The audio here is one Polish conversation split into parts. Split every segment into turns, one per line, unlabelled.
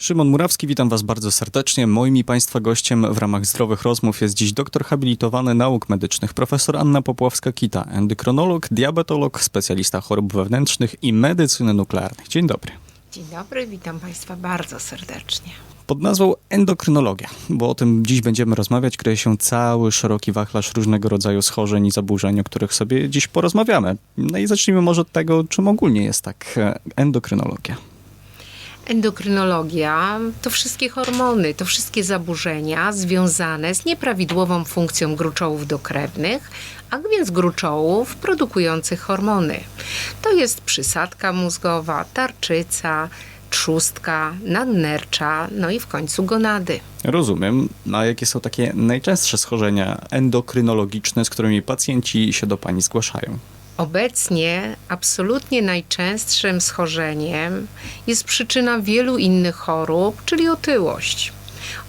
Szymon Murawski, witam Was bardzo serdecznie. Moim i Państwa gościem w ramach zdrowych rozmów jest dziś doktor habilitowany nauk medycznych, profesor Anna Popławska-Kita, endokronolog, diabetolog, specjalista chorób wewnętrznych i medycyny nuklearnej. Dzień dobry.
Dzień dobry, witam Państwa bardzo serdecznie.
Pod nazwą endokrynologia, bo o tym dziś będziemy rozmawiać, kryje się cały szeroki wachlarz różnego rodzaju schorzeń i zaburzeń, o których sobie dziś porozmawiamy. No i zacznijmy może od tego, czym ogólnie jest tak e, endokrynologia.
Endokrynologia to wszystkie hormony, to wszystkie zaburzenia związane z nieprawidłową funkcją gruczołów dokrewnych, a więc gruczołów produkujących hormony. To jest przysadka mózgowa, tarczyca, trzustka, nadnercza, no i w końcu gonady.
Rozumiem. A jakie są takie najczęstsze schorzenia endokrynologiczne, z którymi pacjenci się do Pani zgłaszają?
Obecnie absolutnie najczęstszym schorzeniem jest przyczyna wielu innych chorób, czyli otyłość.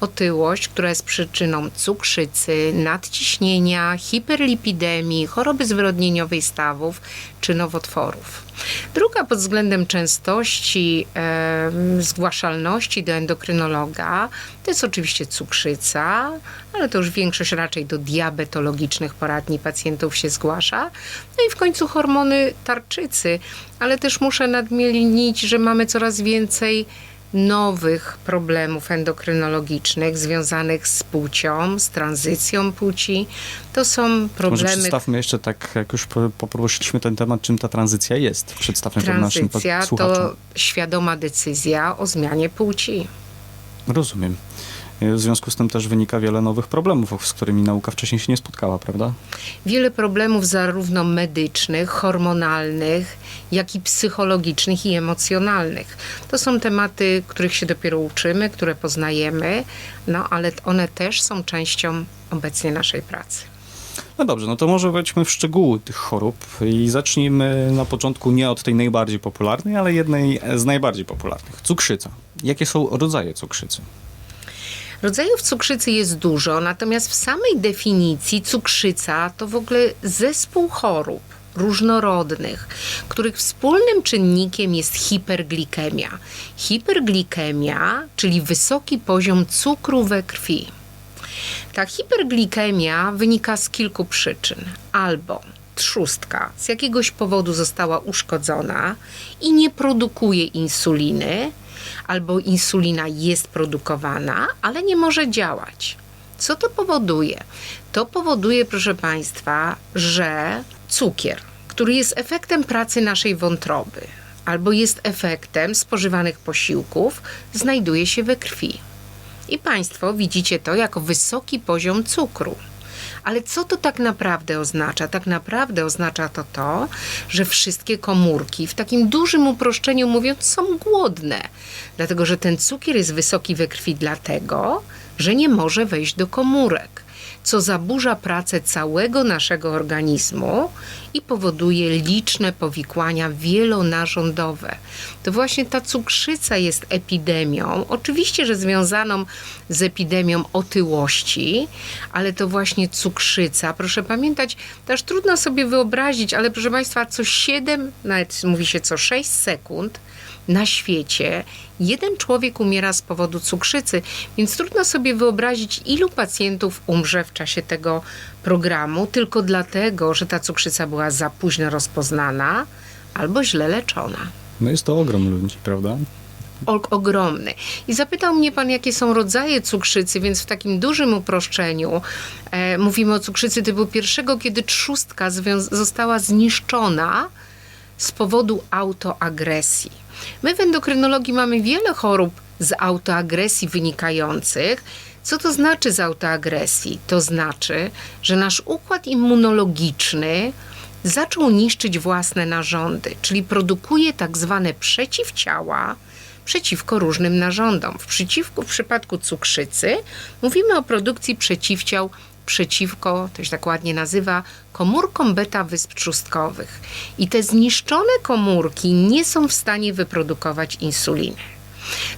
Otyłość, która jest przyczyną cukrzycy, nadciśnienia, hiperlipidemii, choroby zwyrodnieniowej stawów czy nowotworów. Druga pod względem częstości e, zgłaszalności do endokrynologa to jest oczywiście cukrzyca, ale to już większość raczej do diabetologicznych poradni pacjentów się zgłasza. No i w końcu hormony tarczycy, ale też muszę nadmienić, że mamy coraz więcej nowych problemów endokrynologicznych związanych z płcią, z tranzycją płci. To są
Może
problemy
przedstawmy jeszcze tak, jak już po- poprosiliśmy ten temat, czym ta tranzycja jest. Przedstawmy to naszym
to świadoma decyzja o zmianie płci.
Rozumiem. W związku z tym też wynika wiele nowych problemów, z którymi nauka wcześniej się nie spotkała, prawda?
Wiele problemów zarówno medycznych, hormonalnych, jak i psychologicznych i emocjonalnych. To są tematy, których się dopiero uczymy, które poznajemy, no ale one też są częścią obecnie naszej pracy.
No dobrze, no to może wejdźmy w szczegóły tych chorób i zacznijmy na początku nie od tej najbardziej popularnej, ale jednej z najbardziej popularnych. Cukrzyca. Jakie są rodzaje cukrzycy?
Rodzajów cukrzycy jest dużo, natomiast w samej definicji cukrzyca to w ogóle zespół chorób różnorodnych, których wspólnym czynnikiem jest hiperglikemia. Hiperglikemia, czyli wysoki poziom cukru we krwi. Ta hiperglikemia wynika z kilku przyczyn. Albo trzustka z jakiegoś powodu została uszkodzona i nie produkuje insuliny, albo insulina jest produkowana, ale nie może działać. Co to powoduje? To powoduje, proszę Państwa, że cukier, który jest efektem pracy naszej wątroby, albo jest efektem spożywanych posiłków, znajduje się we krwi. I Państwo widzicie to jako wysoki poziom cukru. Ale co to tak naprawdę oznacza? Tak naprawdę oznacza to to, że wszystkie komórki, w takim dużym uproszczeniu mówiąc, są głodne, dlatego że ten cukier jest wysoki we krwi, dlatego że nie może wejść do komórek, co zaburza pracę całego naszego organizmu i powoduje liczne powikłania wielonarządowe. To właśnie ta cukrzyca jest epidemią, oczywiście, że związaną z epidemią otyłości, ale to właśnie cukrzyca. Proszę pamiętać, też trudno sobie wyobrazić, ale proszę Państwa, co 7, nawet mówi się co 6 sekund, na świecie jeden człowiek umiera z powodu cukrzycy, więc trudno sobie wyobrazić, ilu pacjentów umrze w czasie tego programu, tylko dlatego, że ta cukrzyca była za późno rozpoznana albo źle leczona.
No jest to ogrom ludzi, prawda?
Ogromny. I zapytał mnie pan, jakie są rodzaje cukrzycy, więc w takim dużym uproszczeniu e, mówimy o cukrzycy typu pierwszego, kiedy trzustka została zniszczona z powodu autoagresji. My w endokrynologii mamy wiele chorób z autoagresji wynikających. Co to znaczy z autoagresji? To znaczy, że nasz układ immunologiczny zaczął niszczyć własne narządy, czyli produkuje tak zwane przeciwciała przeciwko różnym narządom. W, w przypadku cukrzycy mówimy o produkcji przeciwciał przeciwko, to się tak ładnie nazywa, komórkom beta wysp trzustkowych. I te zniszczone komórki nie są w stanie wyprodukować insuliny.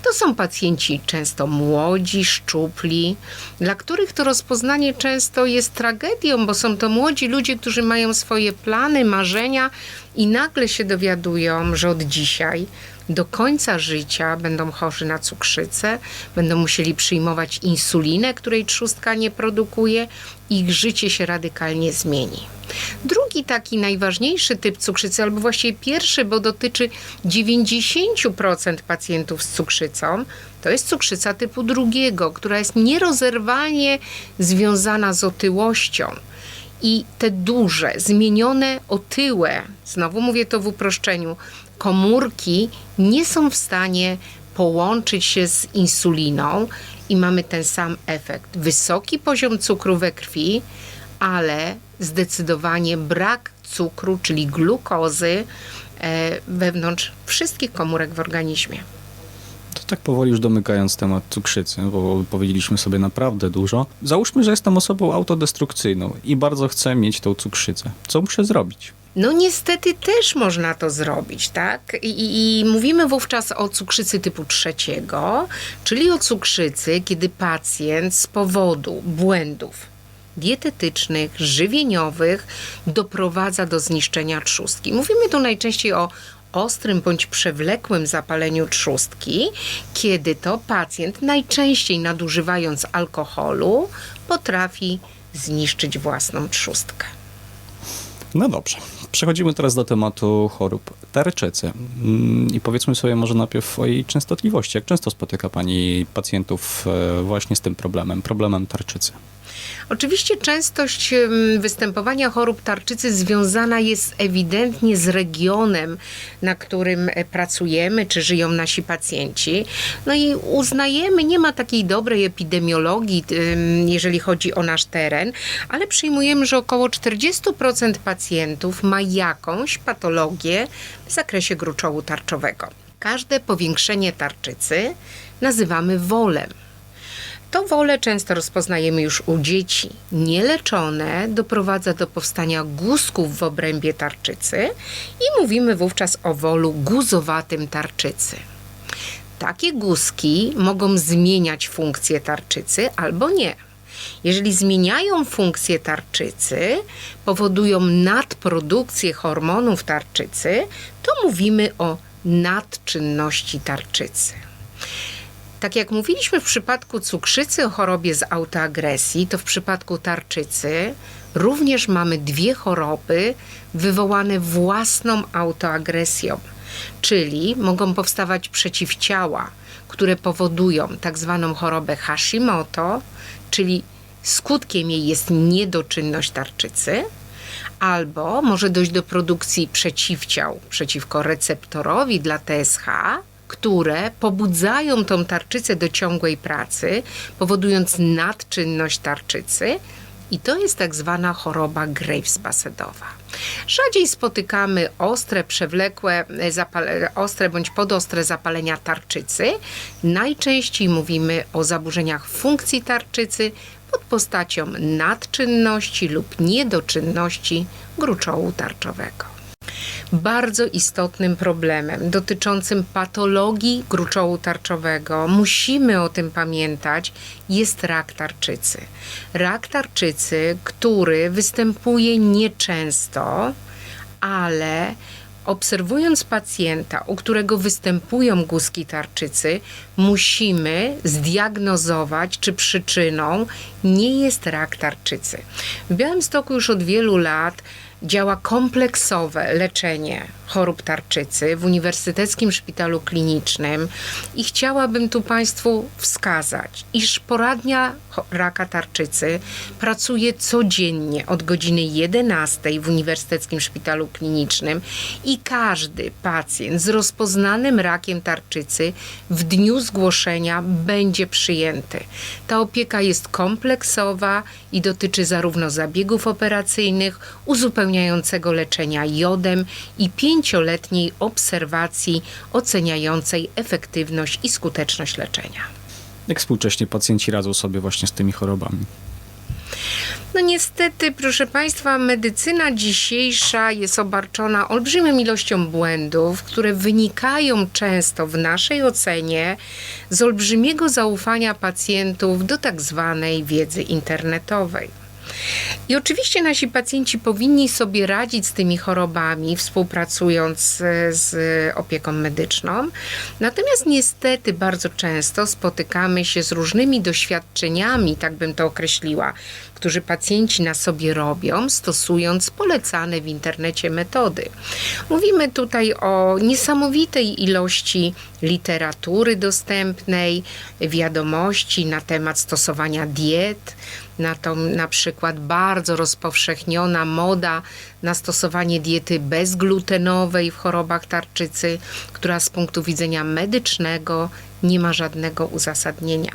To są pacjenci często młodzi, szczupli, dla których to rozpoznanie często jest tragedią, bo są to młodzi ludzie, którzy mają swoje plany, marzenia i nagle się dowiadują, że od dzisiaj do końca życia będą chorzy na cukrzycę, będą musieli przyjmować insulinę, której trzustka nie produkuje, ich życie się radykalnie zmieni. Drugi taki najważniejszy typ cukrzycy, albo właściwie pierwszy, bo dotyczy 90% pacjentów z cukrzycą, to jest cukrzyca typu drugiego, która jest nierozerwalnie związana z otyłością. I te duże, zmienione, otyłe, znowu mówię to w uproszczeniu, komórki nie są w stanie połączyć się z insuliną i mamy ten sam efekt. Wysoki poziom cukru we krwi, ale zdecydowanie brak cukru, czyli glukozy e, wewnątrz wszystkich komórek w organizmie.
To tak powoli już domykając temat cukrzycy, bo powiedzieliśmy sobie naprawdę dużo. Załóżmy, że jestem osobą autodestrukcyjną i bardzo chcę mieć tą cukrzycę. Co muszę zrobić?
No niestety też można to zrobić, tak? I, i, mówimy wówczas o cukrzycy typu trzeciego, czyli o cukrzycy, kiedy pacjent z powodu błędów dietetycznych, żywieniowych doprowadza do zniszczenia trzustki. Mówimy tu najczęściej o ostrym bądź przewlekłym zapaleniu trzustki, kiedy to pacjent najczęściej nadużywając alkoholu potrafi zniszczyć własną trzustkę.
No dobrze. Przechodzimy teraz do tematu chorób tarczycy. Mm, I powiedzmy sobie może najpierw o jej częstotliwości. Jak często spotyka Pani pacjentów e, właśnie z tym problemem, problemem tarczycy?
Oczywiście częstość występowania chorób tarczycy związana jest ewidentnie z regionem, na którym e, pracujemy, czy żyją nasi pacjenci. No i uznajemy, nie ma takiej dobrej epidemiologii, em, jeżeli chodzi o nasz teren, ale przyjmujemy, że około 40% pacjentów ma jakąś patologię w zakresie gruczołu tarczowego. Każde powiększenie tarczycy nazywamy wolem. To wolę często rozpoznajemy już u dzieci. Nieleczone doprowadza do powstania guzków w obrębie tarczycy i mówimy wówczas o wolu guzowatym tarczycy. Takie guzki mogą zmieniać funkcję tarczycy albo nie. Jeżeli zmieniają funkcję tarczycy, powodują nadprodukcję hormonów tarczycy, to mówimy o nadczynności tarczycy. Tak jak mówiliśmy w przypadku cukrzycy o chorobie z autoagresji, to w przypadku tarczycy również mamy dwie choroby wywołane własną autoagresją, czyli mogą powstawać przeciwciała, które powodują tak zwaną chorobę Hashimoto, czyli skutkiem jej jest niedoczynność tarczycy, albo może dojść do produkcji przeciwciał przeciwko receptorowi dla TSH, które pobudzają tą tarczycę do ciągłej pracy, powodując nadczynność tarczycy. I to jest tak zwana choroba Graves-Basedowa. Rzadziej spotykamy ostre, przewlekłe, e, zapale, ostre bądź podostre zapalenia tarczycy. Najczęściej mówimy o zaburzeniach funkcji tarczycy pod postacią nadczynności lub niedoczynności gruczołu tarczowego bardzo istotnym problemem dotyczącym patologii gruczołu tarczowego, musimy o tym pamiętać, jest rak tarczycy. Rak tarczycy, który występuje nieczęsto, ale obserwując pacjenta, u którego występują guzki tarczycy, musimy zdiagnozować, czy przyczyną nie jest rak tarczycy. W Białymstoku już od wielu lat działa kompleksowe leczenie chorób tarczycy w Uniwersyteckim Szpitalu Klinicznym i chciałabym tu Państwu wskazać, iż poradnia raka tarczycy pracuje codziennie od godziny 11 w Uniwersyteckim Szpitalu Klinicznym i każdy pacjent z rozpoznanym rakiem tarczycy w dniu zgłoszenia będzie przyjęty. Ta opieka jest kompleksowa i dotyczy zarówno zabiegów operacyjnych, uzupełniającego leczenia jodem i pięcioletniej obserwacji oceniającej efektywność i skuteczność leczenia.
Jak współcześnie pacjenci radzą sobie właśnie z tymi chorobami?
No niestety, proszę Państwa, medycyna dzisiejsza jest obarczona olbrzymią ilością błędów, które wynikają często w naszej ocenie z olbrzymiego zaufania pacjentów do tak zwanej wiedzy internetowej. I oczywiście nasi pacjenci powinni sobie radzić z tymi chorobami, współpracując e, z opieką medyczną. Natomiast niestety bardzo często spotykamy się z różnymi doświadczeniami, tak bym to określiła, którzy pacjenci na sobie robią, stosując polecane w internecie metody. Mówimy tutaj o niesamowitej ilości literatury dostępnej, wiadomości na temat stosowania diet, na, to, na przykład bardzo rozpowszechniona moda na stosowanie diety bezglutenowej w chorobach tarczycy, która z punktu widzenia medycznego nie ma żadnego uzasadnienia.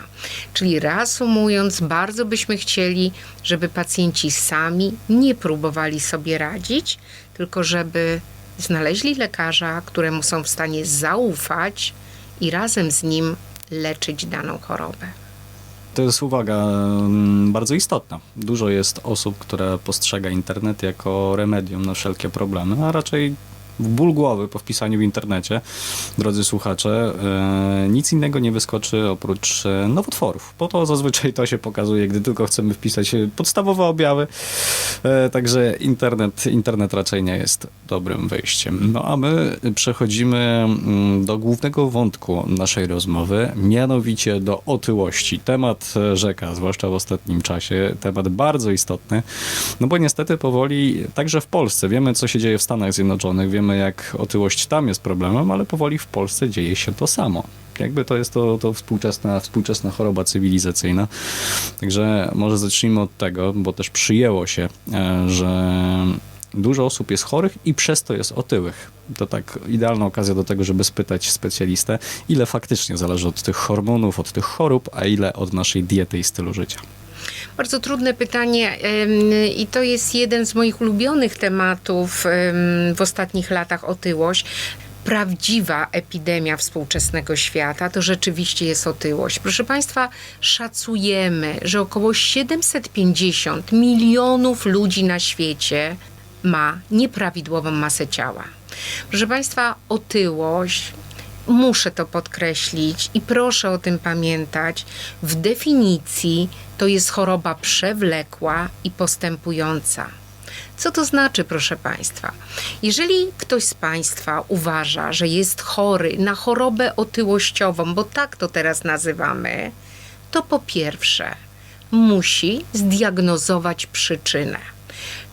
Czyli reasumując, bardzo byśmy chcieli, żeby pacjenci sami nie próbowali sobie radzić, tylko żeby znaleźli lekarza, któremu są w stanie zaufać i razem z nim leczyć daną chorobę.
To jest uwaga mm, bardzo istotna. Dużo jest osób, które postrzega internet jako remedium na wszelkie problemy, a raczej ból głowy po wpisaniu w internecie, drodzy słuchacze, e, nic innego nie wyskoczy oprócz e, nowotworów. Po to zazwyczaj to się pokazuje, gdy tylko chcemy wpisać e, podstawowe objawy. Także internet, internet raczej nie jest dobrym wyjściem. No a my przechodzimy mm, do głównego wątku naszej rozmowy, mianowicie do otyłości. Temat rzeka, zwłaszcza w ostatnim czasie, temat bardzo istotny, no bo niestety powoli, także w Polsce, wiemy co się dzieje w Stanach Zjednoczonych, wiemy jak otyłość tam jest problemem, ale powoli w Polsce dzieje się to samo. Jakby to jest to, to współczesna, współczesna choroba cywilizacyjna. Także może zacznijmy od tego, bo też przyjęło się, e, że dużo osób jest chorych i przez to jest otyłych. To tak idealna okazja do tego, żeby spytać specjalistę, ile faktycznie zależy od tych hormonów, od tych chorób, a ile od naszej diety i stylu życia.
Bardzo trudne pytanie i to jest jeden z moich ulubionych tematów em, w ostatnich latach otyłość. Prawdziwa epidemia współczesnego świata to rzeczywiście jest otyłość. Proszę Państwa, szacujemy, że około 750 milionów ludzi na świecie ma nieprawidłową masę ciała. Proszę Państwa, otyłość muszę to podkreślić i proszę o tym pamiętać. W definicji to jest choroba przewlekła i postępująca. Co to znaczy, proszę Państwa? Jeżeli ktoś z Państwa uważa, że jest chory na chorobę otyłościową, bo tak to teraz nazywamy, to po pierwsze musi zdiagnozować przyczynę.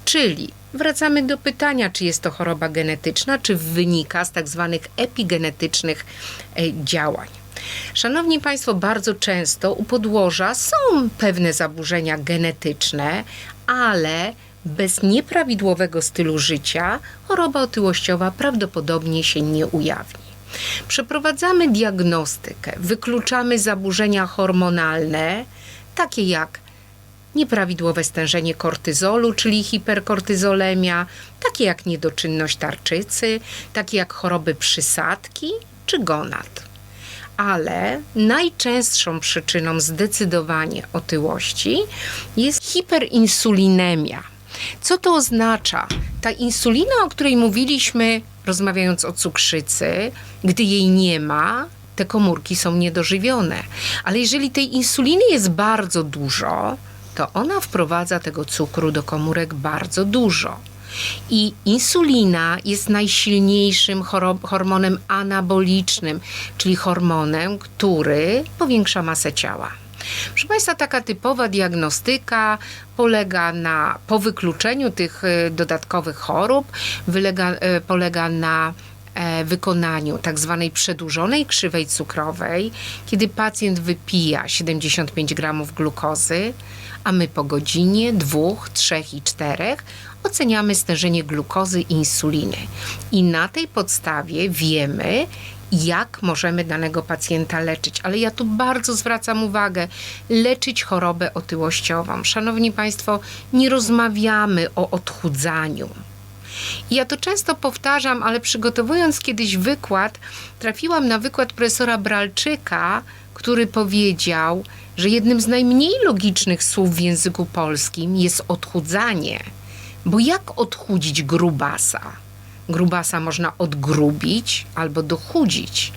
Czyli wracamy do pytania, czy jest to choroba genetyczna, czy wynika z tak zwanych epigenetycznych e, działań. Szanowni Państwo, bardzo często u podłoża są pewne zaburzenia genetyczne, ale bez nieprawidłowego stylu życia choroba otyłościowa prawdopodobnie się nie ujawni. Przeprowadzamy diagnostykę, wykluczamy zaburzenia hormonalne, takie jak nieprawidłowe stężenie kortyzolu, czyli hiperkortyzolemia, takie jak niedoczynność tarczycy, takie jak choroby przysadki czy gonad. Ale najczęstszą przyczyną zdecydowanie otyłości jest hiperinsulinemia. Co to oznacza? Ta insulina, o której mówiliśmy, rozmawiając o cukrzycy, gdy jej nie ma, te komórki są niedożywione. Ale jeżeli tej insuliny jest bardzo dużo, to ona wprowadza tego cukru do komórek bardzo dużo. I insulina jest najsilniejszym hormonem anabolicznym, czyli hormonem, który powiększa masę ciała. Proszę Państwa, taka typowa diagnostyka polega na, po wykluczeniu tych y, dodatkowych chorób, wylega, y, polega na wykonaniu tak zwanej przedłużonej krzywej cukrowej, kiedy pacjent wypija 75 gramów glukozy, a my po godzinie, dwóch, trzech i czterech oceniamy stężenie glukozy i insuliny. I na tej podstawie wiemy, jak możemy danego pacjenta leczyć. Ale ja tu bardzo zwracam uwagę, leczyć chorobę otyłościową. Szanowni Państwo, nie rozmawiamy o odchudzaniu. Ja to często powtarzam, ale przygotowując kiedyś wykład, trafiłam na wykład profesora Bralczyka, który powiedział, że jednym z najmniej logicznych słów w języku polskim jest odchudzanie. Bo jak odchudzić grubasa? Grubasa można odgrubić albo dochudzić.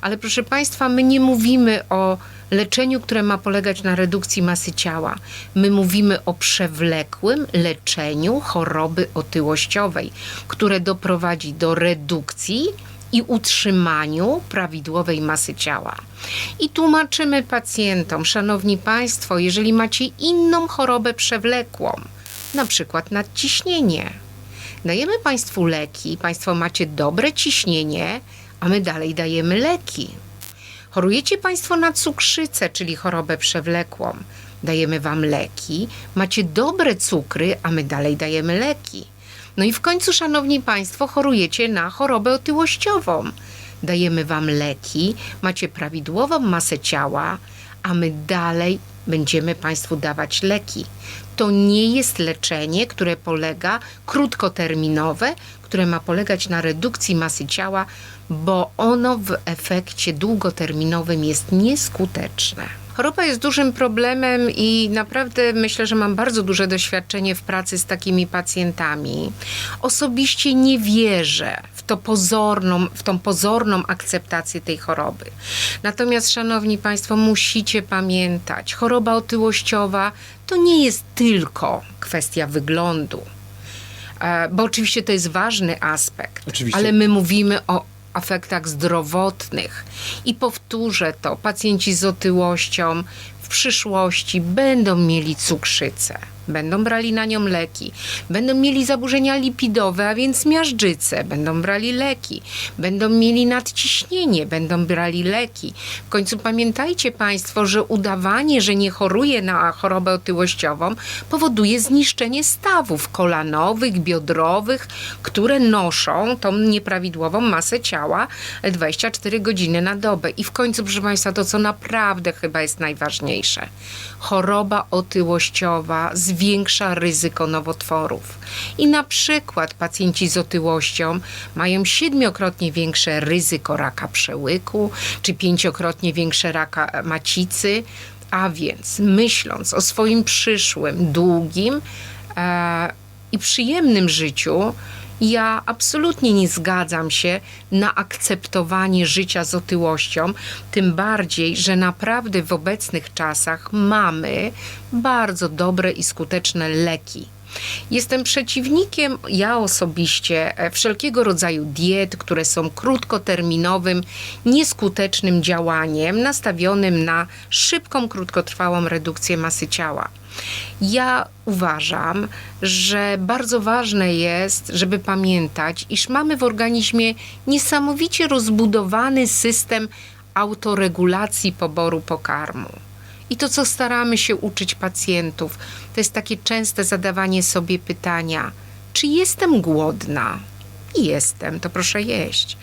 Ale proszę Państwa, my nie mówimy o leczeniu, które ma polegać na redukcji masy ciała. My mówimy o przewlekłym leczeniu choroby otyłościowej, które doprowadzi do redukcji i utrzymaniu prawidłowej masy ciała. I tłumaczymy pacjentom, szanowni Państwo, jeżeli macie inną chorobę przewlekłą, na przykład nadciśnienie, dajemy Państwu leki, Państwo macie dobre ciśnienie, a my dalej dajemy leki. Chorujecie Państwo na cukrzycę, czyli chorobę przewlekłą. Dajemy Wam leki, macie dobre cukry, a my dalej dajemy leki. No i w końcu, Szanowni Państwo, chorujecie na chorobę otyłościową. Dajemy Wam leki, macie prawidłową masę ciała, a my dalej będziemy Państwu dawać leki. To nie jest leczenie, które polega krótkoterminowe, które ma polegać na redukcji masy ciała, bo ono w efekcie długoterminowym jest nieskuteczne. Choroba jest dużym problemem i naprawdę myślę, że mam bardzo duże doświadczenie w pracy z takimi pacjentami. Osobiście nie wierzę to pozorną, w tą pozorną akceptację tej choroby. Natomiast, Szanowni Państwo, musicie pamiętać, choroba otyłościowa to nie jest tylko kwestia wyglądu. E, Bo oczywiście to jest ważny aspekt,
Oczywiście.
ale my mówimy o efektach zdrowotnych. I powtórzę to, pacjenci z otyłością w przyszłości będą mieli cukrzycę, będą brali na nią leki, będą mieli zaburzenia lipidowe, a więc miażdżycę, będą brali leki, będą mieli nadciśnienie, będą brali leki. W końcu pamiętajcie Państwo, że udawanie, że nie choruje na chorobę otyłościową, powoduje zniszczenie stawów kolanowych, biodrowych, które noszą tą nieprawidłową masę ciała 24 godziny na dobę. I w końcu, proszę Państwa, to co naprawdę chyba jest najważniejsze. Choroba otyłościowa zwiększa ryzyko nowotworów. I na przykład pacjenci z otyłością mają siedmiokrotnie większe ryzyko raka przełyku, czy pięciokrotnie większe raka macicy. A więc myśląc o swoim przyszłym, długim e, i przyjemnym życiu, ja absolutnie nie zgadzam się na akceptowanie życia z otyłością, tym bardziej, że naprawdę w obecnych czasach mamy bardzo dobre i skuteczne leki. Jestem przeciwnikiem, ja osobiście, e, wszelkiego rodzaju diet, które są krótkoterminowym, nieskutecznym działaniem nastawionym na szybką, krótkotrwałą redukcję masy ciała. Ja uważam, że bardzo ważne jest, żeby pamiętać, iż mamy w organizmie niesamowicie rozbudowany system autoregulacji poboru pokarmu. I to, co staramy się uczyć pacjentów, to jest takie częste zadawanie sobie pytania: czy jestem głodna? Jestem, to proszę jeść.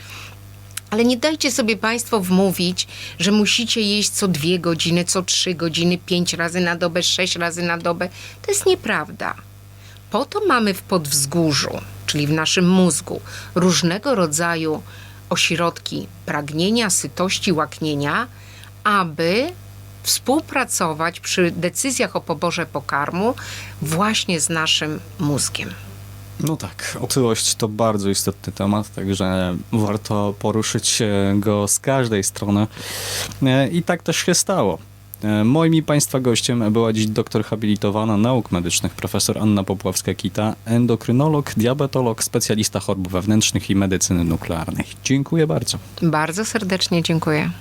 Ale nie dajcie sobie Państwo wmówić, że musicie jeść co dwie godziny, co trzy godziny, pięć razy na dobę, sześć razy na dobę. To jest nieprawda. Po to mamy w podwzgórzu, czyli w naszym mózgu, różnego rodzaju ośrodki pragnienia, sytości, łaknienia, aby współpracować przy decyzjach o poborze pokarmu właśnie z naszym mózgiem.
No tak, otyłość to bardzo istotny temat, także warto poruszyć go z każdej strony. E, I tak też się stało. E, Moim i Państwa gościem była dziś doktor habilitowana nauk medycznych profesor Anna Popławska-Kita, endokrynolog, diabetolog, specjalista chorób wewnętrznych i medycyny nuklearnej. Dziękuję bardzo.
Bardzo serdecznie dziękuję.